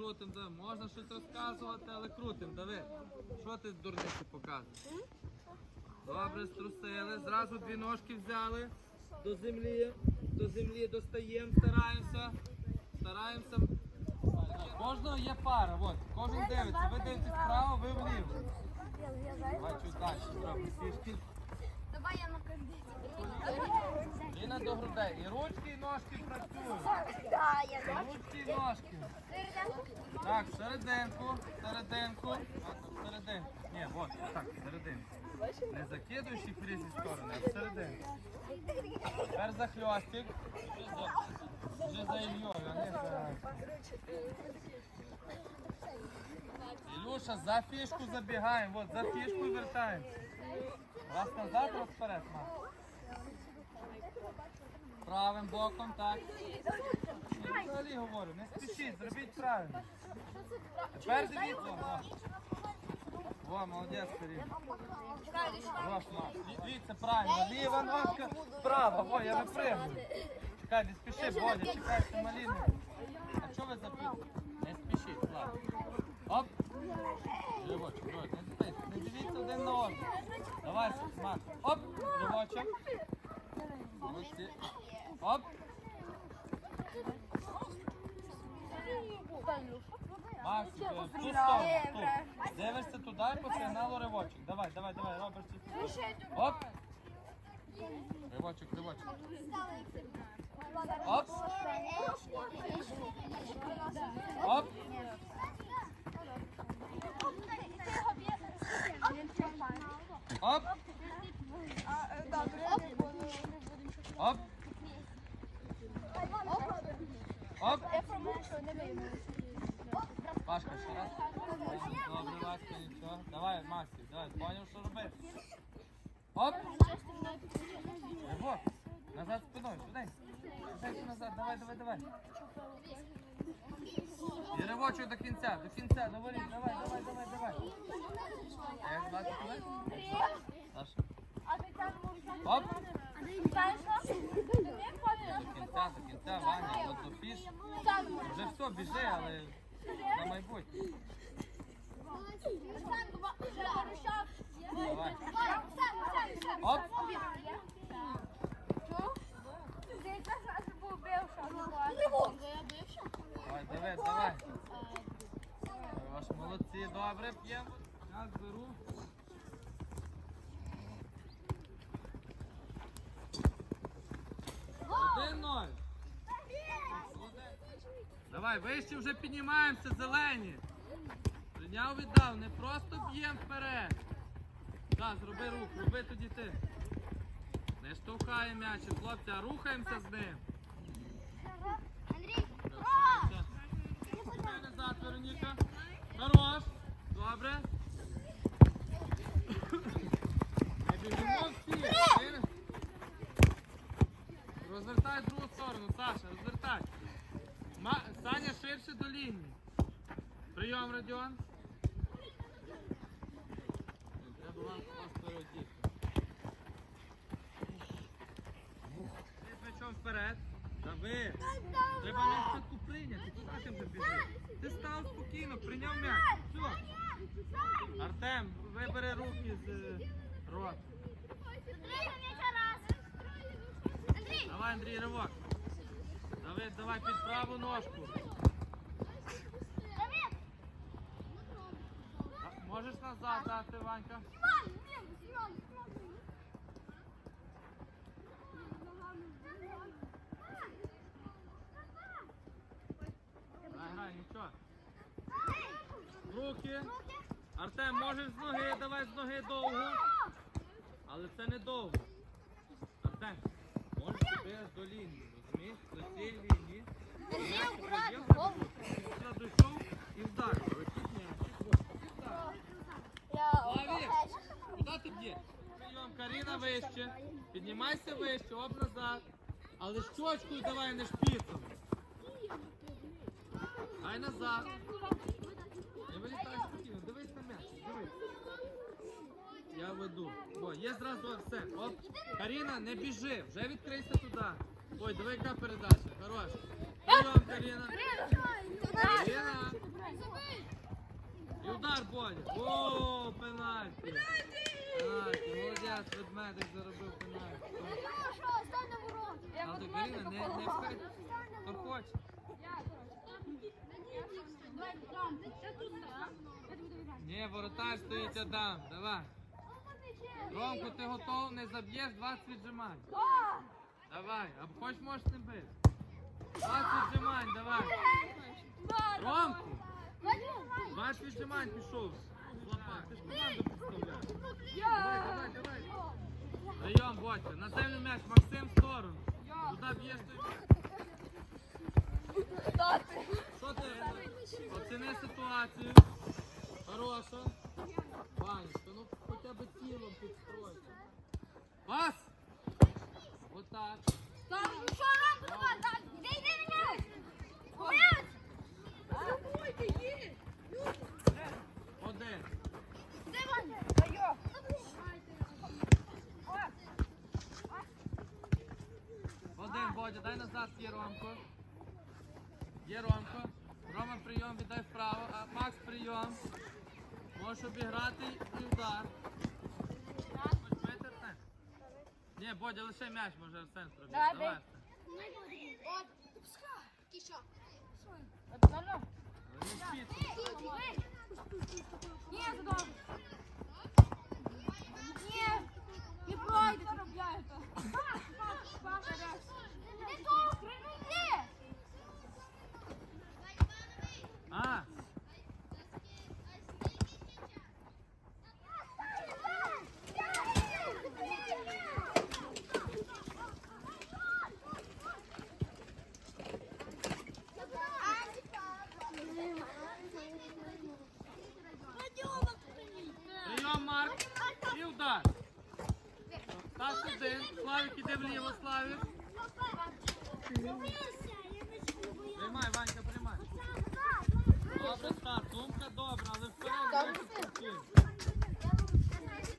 крутим, давай. Можна щось розказувати, але крутим, давай. Що ти дурниці показуєш? Добре, струсили. Зразу дві ножки взяли до землі. До землі достаємо, стараємося. Стараємося. Кожного є пара, от. Кожен дивиться. Ви дивитесь вправо, ви вліво. Давай чуть далі, зроби фішки. Давай я на. Ліна до грудей. І ручки, і ножки працюють. Да, ручки, і ножки. Так, серединку, серединку. Серединку. Ні, от, так, серединку. Не закидуєш їх в різні сторони, а в серединку. Тепер за хльостик. Вже за- Ільйою, а не за... Ілюша, за фішку забігаємо, от, за фішку вертаємо. Раз назад, раз вперед, Макс. Правим боком, так. Взагалі говорю, не спішіть, зробіть правильно. Тепер дивіться. О, О молодець, Макс. Дивіться правильно. Ліва ножка, права. О, я випригну. Чекай, не спіши, Бодя, чекайте маліну. А чого ви запитуєте? Не спішіть, ладно. Оп. Ривочок, Бодя, не спите, не дивіться один на одного. Давай, Макс. Оп, ривочок. Молодці. Оп. Макс, в. Тут. Дивишся туди і по сигналу ривочок. Давай, давай, давай, робиш чисто. Оп. Ривочок, ривочок. Оп. Оп. Оп. Оп. Оп. Пашка, ще раз. Добре, Васька, нічого. Давай, Максі, давай, поняв, що робити. Оп. Ривок. Назад спиною, швиденько. Швиденько назад, давай, давай, давай. І ривочок до кінця, до кінця, до давай, давай, давай, давай. А як звати тебе? Саша. Оп. До кінця, до кінця, Ваня, от. Вже все, біжи, але на майбутнє. Давай. Оп. Давай, давай, давай. Ваш молодці, добре, п'ємо. Зараз беру. Один ноль. Давай, вище вже піднімаємося, зелені. Прийняв віддав, не просто б'ємо вперед. Так, зроби рух, роби тоді ти. Не штовхає м'яч, хлопці, а рухаємося з ним. Чекай назад, Вероніка. Хорош. Добре. Не біжимо всі. Розвертай другу сторону, Саша, розвертай. Саня ширше до лінії. Прийом, Радіон. Не Треба вам вас переодіти. Ти плечом вперед. Дави. Треба спочатку прийняти. Куди ти вже біжиш? Ти став спокійно, прийняв м'яч. Все. Артем, вибери руки з е, рота. Давай, Андрій, ривок. Давай, давай під праву ножку. А, Можеш назад дати, Ванька? Грай, грай, нічого. Руки. Артем, можеш з ноги, давай з ноги довго. Але це не довго. Артем, можеш лінії, розумієш? До лінії. Каріна вище. Піднімайся вище, об назад. Але щочкою давай не шпіцом. Ай назад. Не вилітай спокійно, дивись на м'яч, дивись. Я веду. О, є зразу все. Оп. Каріна, не біжи, вже відкрийся туди. Ой, диви, яка передача. Хорош. Прийом, Каріна. Каріна. Бодя. О, пенальті. Пенальті. Молодець, ведмедик заробив пенальті. Але Каріна, не, не вперед. Хто хоче. Воротар стоїть Адам. Давай. Ромко, ти готов? Не заб'єш 20 віджимань. Давай, а хоч можеш не бити. 20 віджимань, давай. Ромко, 20 віджимань пішов. Злопа, ти ж команду представляєш. Давай, давай, давай. Прийом, Ботя. На землю м'яч, Максим в сторону. Куди б'єш ти? Що ти? Оціни ситуацію. Хороша. Ванечка, ну б тілом підстройся. Пас! Отак. Один. Один, Бодя, дай назад є Ромко. Є. Рома прийом, віддай вправо. А Макс прийом. Можеш обіграти і удар. Хоч витерне? Ні, Бодя, лише м'яч може Арсен зробити. Да, Давай. пускай. Арсен. Не спіть. Не пройде. Не то, прийди. А, прийом, Марк. І удар. Стас один. Славік іде вліво, Славик. Приймай, Ванька, приймай. Добре, старт. думка добра, але вперед.